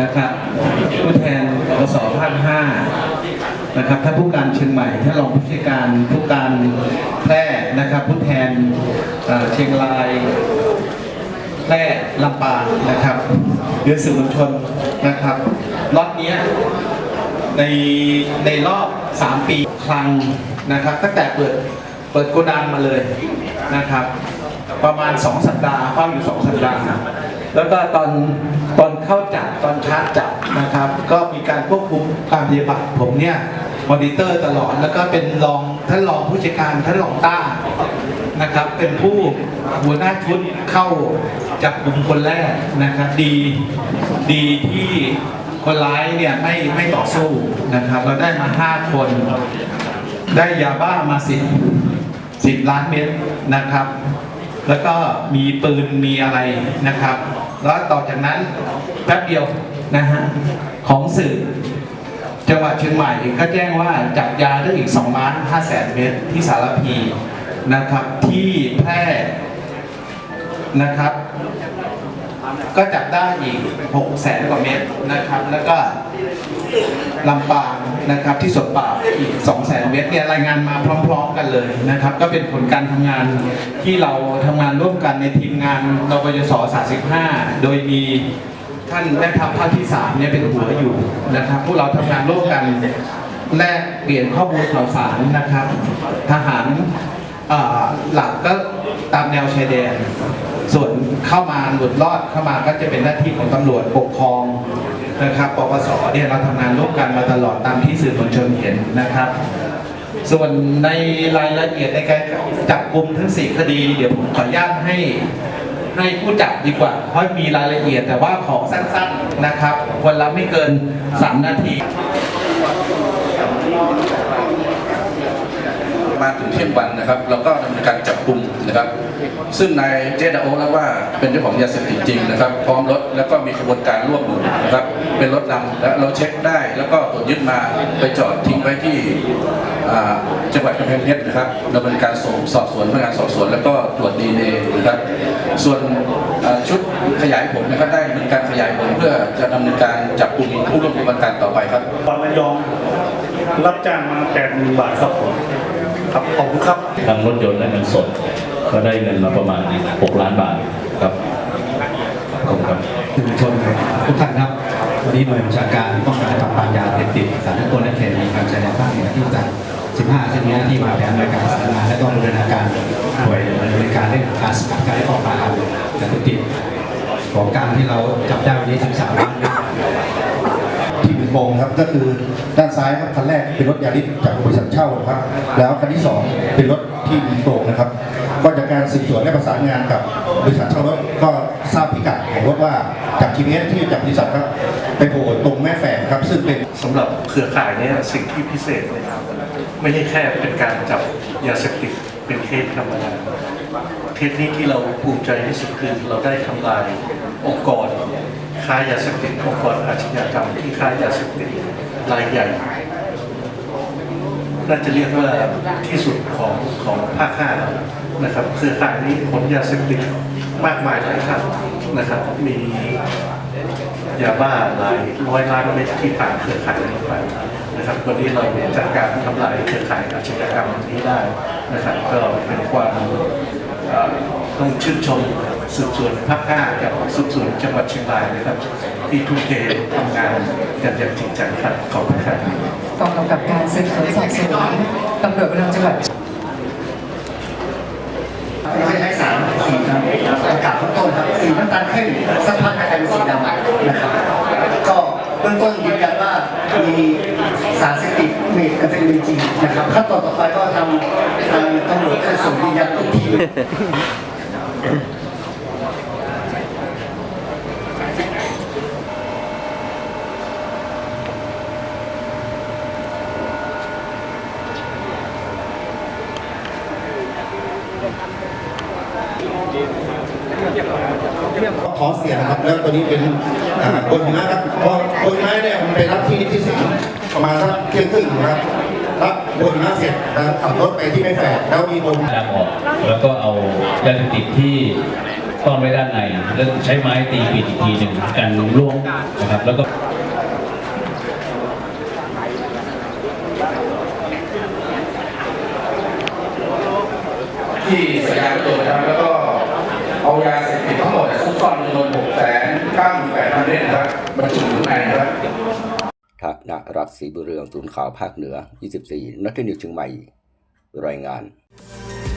นะครับผู้แทนกสภาคห้านะครับท่านผู้การเชียงใหม่ท่านรองผู้จัดการผู้การแพร่นะครับ ผู้แทนเชียงรายแพร่ลำปางนะครับเรือสื่อมวลชนนะครับล็อตนี้ในในรอบ 3 ปีครั้งนะครับ ตั้งแต่เปิดเปิดโกดังมาเลยนะครับ ประมาณ 2 สัปดาห์เฝ้าอยู่ 2 สัปดาห์ แล้วก็ตอนตอนเข้าจับตอนชาร์จจับนะครับ ก็มีการควบคุมการปฏิบัติผมเนี่ยมอนิเตอร์ตลอดแล้วก็เป็นรองท่านรองผู้จัดการท่านรองต้านะครับ เป็นผู้หัวหน้าชุดเข้าจับกลุ่มคนแรกนะครับ ดีดีที่คนร้ายเนี่ยไม่ไม่ต่อสู้นะครับ เราได้มาห้าคน ได้ยาบ้ามาสิบสิบล้านเม็ดนะครับ แล้วก็มีปืนมีอะไรนะครับ แล้วต่อจากนั้นแป๊บเดียวนะฮะของสื่อจังหวัดเชียงใหม่ก็แจ้งว่าจับยาได้อีก2ล้าน5แสนเมตรที่สารพีนะครับที่แพร่นะครับ ก็จับได้อีก6แสนกว่าเมตรนะครับ แล้วก็ลำปางนะครับที่สวนป่าอีก2แสนเมตรเนี่ยรายงานมาพร้อม ๆ กันเลยนะครับ ก็เป็นผลการทำงานที่เราทำงานร่วมกันในทีมงานนปยศ35 โดยมีท่านแม่ทัพภาคที่สามเนี่ยเป็นหัวอยู่นะครับพวกเราทำงานร่วมกันแลกเปลี่ยนข้อมูลข่าวสารนะครับ ทหารหลักก็ตามแนวชายแดน เข้ามาหลุดรอดเข้ามาก็จะเป็นหน้าที่ของตำรวจปกครองนะครับปปสเนี่ยเราทำงานร่วมกันมาตลอดตามที่สื่อมวลชนเห็นนะครับ ส่วนในรายละเอียดในการจับกลุ่มทั้งสี่คดี เดี๋ยวผมขออนุญาตให้ให้ผู้จับดีกว่า เพราะมีรายละเอียดแต่ว่าของสั้นๆนะครับคนละไม่เกิน 3 นาที มาถึงเที่ยงวันนะครับ เราก็ดำเนินการจับกลุ่มนะครับ ซึ่งนายเจดาโอแล้วว่าเป็นเจ้าของยาเสพติดจริงนะครับ พร้อมรถแล้วก็มีขบวนการร่วมนะครับ เป็นรถนำและเราเช็คได้ แล้วก็ตรวจยึดมาไปจอดทิ้งไว้ที่จังหวัดกำแพงเพชรนะครับดำเนินการส่งสอบสวนพนักงานสอบสวน แล้วก็ตรวจดีเอนะครับ ส่วนชุดขยายผลนะครับได้ดำเนินการขยายผลเพื่อจะดำเนินการจับกลุ่มผู้ร่วมกระบวนการต่อไปครับบางระยองรับจ้างมาแปดหมื่นบาทครับผม ครับขอบคุณครับทั้งรถยนต์และเงินสด ก็ได้เงินมาประมาณ 6 ล้านบาทครับขอบคุณครับสื่อมวลชนทุกท่านครับวันนี้หน่วยบัญชาการป้องกันและปราบปรามยาเสพติดสารกลและเคมีการชายแดนภาคเหนือที่จัด15เช่นนี้หน้าที่มาแผนในการสารงานและก็บูรณาการหน่วยดำเนินการเรื่องการสกัดการและป้องกันยาเสพติดของกลารที่เราจับได้วันนี้13ล้านเมตร ที่เป็นโมงครับก็คือด้านซ้ายครับคันแรกเป็นรถยาริสจากบริษัทเช่าครับแล้วคันที่สองเป็นรถที่มีโปร่งนะครับก็จากการสืบสวนและประสานงานกับบริษัทเช่ารถก็ทราบพิกัดของรถว่าจาก GPS ที่จากบริษัทครับไปโผล่ตรงแม่แฝกครับ ซึ่งเป็นสำหรับเครือข่ายนี่สิ่งที่พิเศษเลยครับไม่ใช่แค่เป็นการจับยาเสพติดเป็นเคสธรรมดาเคสนี้ที่เราภูมิใจที่สุดคือเราได้ทำลายองค์กร ค้ายาเสพติดองค์กรอาชญากรรมที่ค้ายาเสพติดรายใหญ่น่าจะเรียกว่าที่สุดของของภาคห้านะครับเครือข่ายนี้ขนยาเสพติดมากมายหลายครั้งนะครับ มียาบ้าหลายร้อยล้านเม็ดที่ผ่านเครือข่ายนี้ไปนะครับวันนี้เราจัดการทำลายเครือข่ายอาชญากรรมนี้ได้นะครับ ก็เป็นความ ต้องชื่นชมสืบสวนภาคห้ากับสืบสวนจังหวัดเชียงรายนะครับ ที่ทุ่มเททำงานกันอย่างจริงจังครับขอบคุณครับกองกำกับการสืบสวนสอบสวนตำรวจภูธรจังหวัดไม่ใช้สารสีดำอากาศต้นครับสีน้ำตาลเข้มสักพักกลายเป็นสีดำนะครับก็เบื้องต้นยืนยันว่ามีสารเสพติดเมทแอมเฟตามีนจริงนะครับขั้นตอนต่อไปก็ทำทางตำรวจจะส่งยืนยันทุกที ขอเสียนะครับ แล้วตัวนี้เป็นอ่าบนหิมะครับเพราะบนหิมะเนี่ยมันไปรับที่ที่สิงห์ประมาณสักเที่ยงครึ่งนะครับ รับบนหิมะเสร็จนะครับขับรถไปที่แม่แฝกแล้วมีคนทางออก แล้วก็เอายาเสพติดที่ซ่อนไว้ด้านในแล้วใช้ไม้ตีปิดอีกทีหนึ่งกันล่วงนะครับ แล้วก็ที่สยามตัวนะครับแล้วก็เอายาเสพติดทั้งหมดซุกซ่อนจำนวน6แสน9 8พันเมตรนะครับบรรจุอยู่ข้างในนะครับ ทักนรักษีบุเรืองศูนย์ข่าวภาคเหนือ 24 นัทนิวเชียงใหม่ รายงาน「